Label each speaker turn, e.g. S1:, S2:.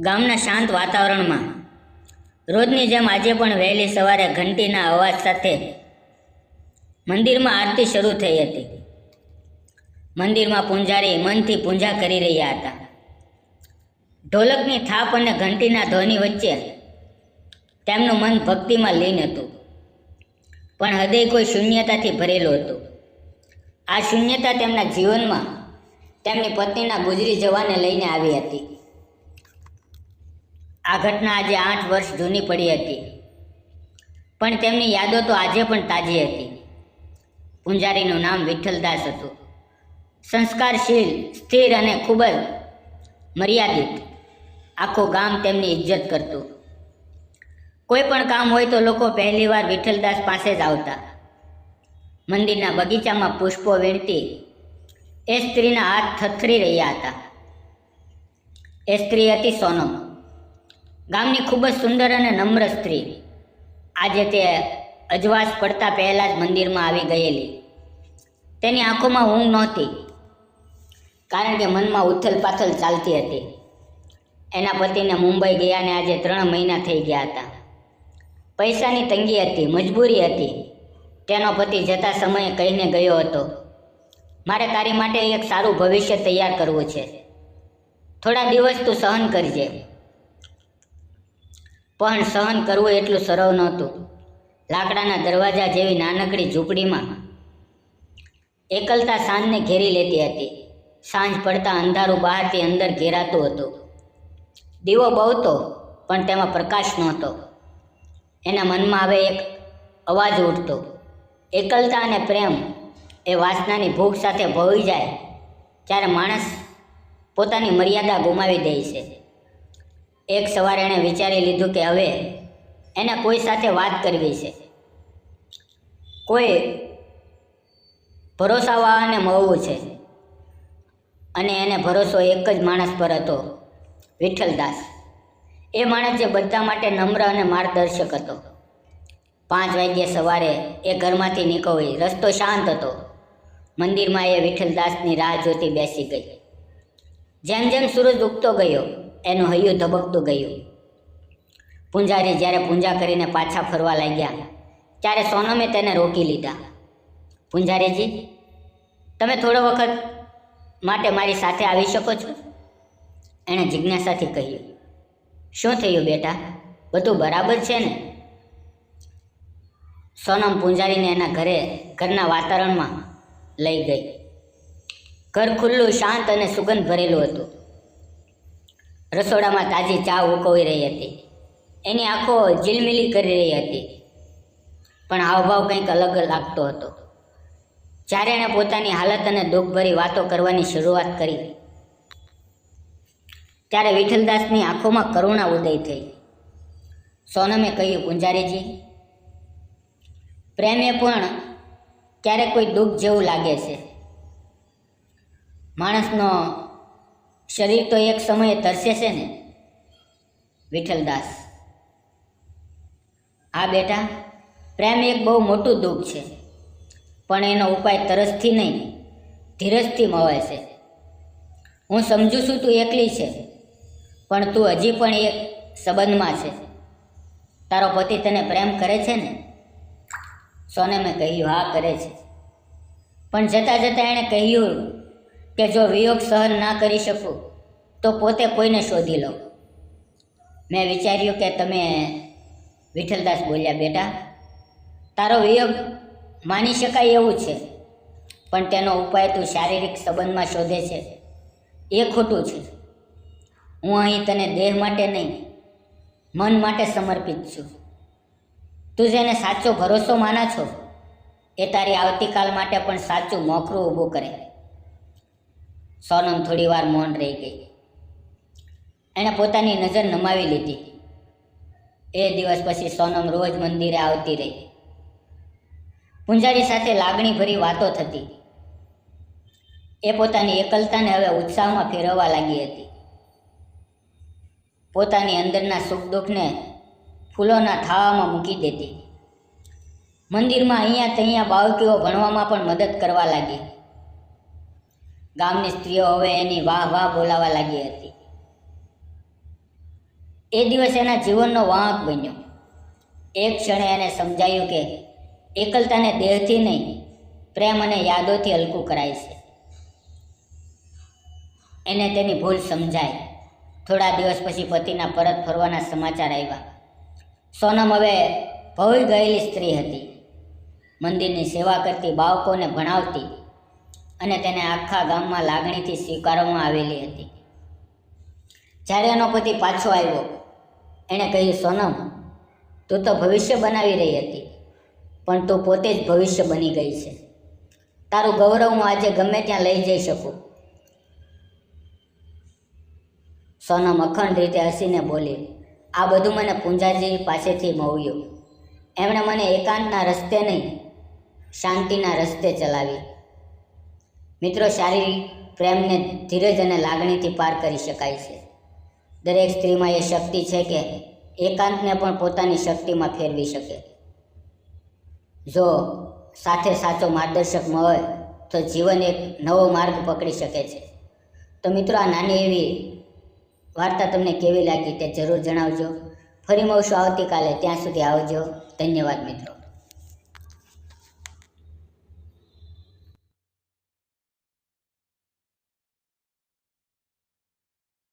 S1: ગામના શાંત વાતાવરણમાં. રોજની જેમ આજે પણ વહેલી સવારે ઘંટીના અવાજ સાથે મંદિરમાં આરતી શરૂ થઈ હતી. મંદિરમાં પૂંજારી મનથી પૂજા કરી રહ્યા હતા. ઢોલકની થાપ અને ઘંટીના ધ્વનિ વચ્ચે તેમનું મન ભક્તિમાં લીન હતું. પણ હૃદય કોઈ શૂન્યતાથી ભરેલું હતું. આ શૂન્યતા તેમના જીવનમાં તેમની પત્નીના ગુજરી જવાને લઈને આવી હતી. આ ઘટના આજે આઠ વર્ષ જૂની પડી હતી. પણ તેમની યાદો તો આજે પણ તાજી હતી. પૂંજારીનું નામ વિઠ્ઠલદાસ હતું. સંસ્કારશીલ, સ્થિર અને ખૂબ જ મર્યાદિત આખું ગામ તેમની ઇજ્જત કરતું. કોઈ પણ કામ હોય તો લોકો પહેલીવાર વિઠ્ઠલદાસ પાસે જ આવતા. મંદિરના બગીચામાં પુષ્પો વીણતી એ સ્ત્રીના હાથ થથરી રહ્યા હતા. એ સ્ત્રી હતી સોનમ. ગામની ખૂબ જ સુંદર અને નમ્ર સ્ત્રી. આજે તે અજવાસ પડતા પહેલાં જ મંદિરમાં આવી ગયેલી. તેની આંખોમાં ઊંઘ નહોતી, કારણ કે મનમાં ઉથલ પાથલ ચાલતી હતી. એના પતિને મુંબઈ ગયાને આજે ત્રણ મહિના થઈ ગયા હતા. પૈસાની તંગી હતી, મજબૂરી હતી. તેનો પતિ જતા સમયે કહીને ગયો હતો, મારે તારી માટે એક સારું ભવિષ્ય તૈયાર કરવું છે. થોડા દિવસ તું સહન કરજે. પણ સહન કરવું એટલું સરળ નહોતું. લાકડાના દરવાજા જેવી નાનકડી ઝૂંપડીમાં એકલતા સાંજને ઘેરી લેતી હતી. સાંજ પડતા અંધારું બહારથી અંદર ઘેરાતું હતું. દીવો બહુતો, પણ તેમાં પ્રકાશ નહોતો. એના મનમાં હવે એક અવાજ ઉઠતો. એકલતા અને પ્રેમ એ વાસનાની ભૂખ સાથે ભળી જાય, ત્યારે માણસ પોતાની મર્યાદા ગુમાવી દે છે. એક સવારે એણે વિચારી લીધું કે હવે એને કોઈ સાથે વાત કરવી છે. કોઈ ભરોસાવાળાને મળવું છે. અને એને ભરોસો એક જ માણસ પર હતો, વિઠ્ઠલદાસ. એ માણસ જે બધા માટે નમ્ર અને માર્ગદર્શક હતો. પાંચ વાગ્યે સવારે એ ઘરમાંથી નીકળી, રસ્તો શાંત હતો. મંદિરમાં એ વિઠ્ઠલદાસની રાહ જોતી બેસી ગઈ. જેમ જેમ સૂરજ ઉગતો ગયો એનું હૈયું ધબકતું ગયું. પૂંજારી જ્યારે પૂજા કરીને પાછા ફરવા લાગ્યા, ત્યારે સોનમે તેને રોકી લીધા. પૂંજારીજી, તમે થોડો વખત માટે મારી સાથે આવી શકો છો? એણે જિજ્ઞાસાથી કહ્યું. શું થયું બેટા? બધું બરાબર છે ને? સોનમ પૂંજારીને એના ઘરે, ઘરના વાતાવરણમાં લઈ ગઈ. ઘર ખુલ્લું, શાંત અને સુગંધ ભરેલું હતું. રસોડામાં તાજી ચા ઉકવી રહી હતી. એની આંખો ઝીલમિલી કરી રહી હતી. પણ હાવભાવ કંઈક અલગ લાગતો હતો. જ્યારે એણે પોતાની હાલત અને દુઃખભરી વાતો કરવાની શરૂઆત કરી, ત્યારે વિઠ્ઠલદાસની આંખોમાં કરુણા ઉદય થઈ. સોનમે કહ્યું ગુંજારીજી પ્રેમે પણ ક્યારેક કોઈ દુઃખ જેવું લાગે છે. માણસનો શરીર તો એક સમયે તરસે છે ને? વિઠ્ઠલદાસ. હા બેટા, પ્રેમ એક બહુ મોટું દુઃખ છે, પણ એનો ઉપાય તરસથી નહીં, ધીરજથી મળે છે. હું સમજુ છું તું એકલી છે, પણ તું હજી પણ એક સંબંધમાં છે. તારો પતિ તને પ્રેમ કરે છે ને? સોને મેં કહ્યું, હા, કરે છે. પણ જતાં જતાં એણે કહ્યું કે જો વિયોગ સહન ના કરી શકું, તો પોતે કોઈને શોધી લઉં? મેં વિચાર્યું કે તમે વિઠ્ઠલદાસ બોલ્યા, બેટા, તારો વિયોગ માની શકાય એવું છે, પણ તેનો ઉપાય તું શારીરિક સંબંધમાં શોધે છે. એ ખોટું છે. હું અહીં તને દેહ માટે નહીં, મન માટે સમર્પિત છું. તું જેને સાચો ભરોસો માના છો, એ તારી આવતીકાલ માટે પણ સાચું મોખરું ઊભું કરે. સોનમ થોડી વાર મૌન રહી ગઈ. એણે પોતાની નજર નમાવી લીધી. એ દિવસ પછી સોનમ રોજ મંદિરે આવતી રહી. પૂંજારી સાથે લાગણીભરી વાતો થતી. એ પોતાની એકલતાને હવે ઉત્સાહમાં ફેરવવા લાગી હતી. પોતાની અંદરના સુખ દુઃખને ફૂલોના થાવામાં મૂકી દેતી. મંદિરમાં અહીંયા ત્યાં બાળકીઓ ભણવામાં પણ મદદ કરવા લાગી. ગામની સ્ત્રીઓ હવે એની વાહ વાહ બોલાવા લાગી હતી. એ દિવસ એના જીવનનો વાંક બન્યો. એક ક્ષણે એને સમજાયું કે એકલતાને દેહથી નહીં, પ્રેમ અને યાદોથી હલકું કરાય છે. એને તેની ભૂલ સમજાય. થોડા દિવસ પછી પતિના પરત ફરવાના સમાચાર આવ્યા. સોનમ હવે ભવી ગયેલી સ્ત્રી હતી. મંદિરની સેવા કરતી બાળકોને ભણાવતી અને તેને આખા ગામમાં લાગણીથી સ્વીકારવામાં આવેલી હતી. જ્યારે એનો પતિ પાછો આવ્યો, એણે કહ્યું, સોનમ, તું તો ભવિષ્ય બનાવી રહી હતી, પણ તું પોતે જ ભવિષ્ય બની ગઈ છે. તારું ગૌરવ હું આજે ગમે ત્યાં લઈ જઈ શકું. સોનમ અખંડ રીતે હસીને બોલી, આ બધું મને પૂંજાજી પાસેથી મળ્યું. એમણે મને એકાંતના રસ્તે નહીં, શાંતિના રસ્તે ચલાવી. મિત્રો શારીરિક પ્રેમને ધીરજ અને લાગણીથી પાર કરી શકાય છે. દરેક સ્ત્રીમાં એ શક્તિ છે કે એકાંતને પણ પોતાની શક્તિમાં ફેરવી શકે. જો સાથે સાચો માર્ગદર્શક મળે, તો જીવન એક નવો માર્ગ પકડી શકે છે. તો મિત્રો, આ નાની એવી વાર્તા તમને કેવી લાગી તે જરૂર જણાવજો. ફરી મળશું આવતીકાલે. ત્યાં સુધી આવજો. ધન્યવાદ મિત્રો.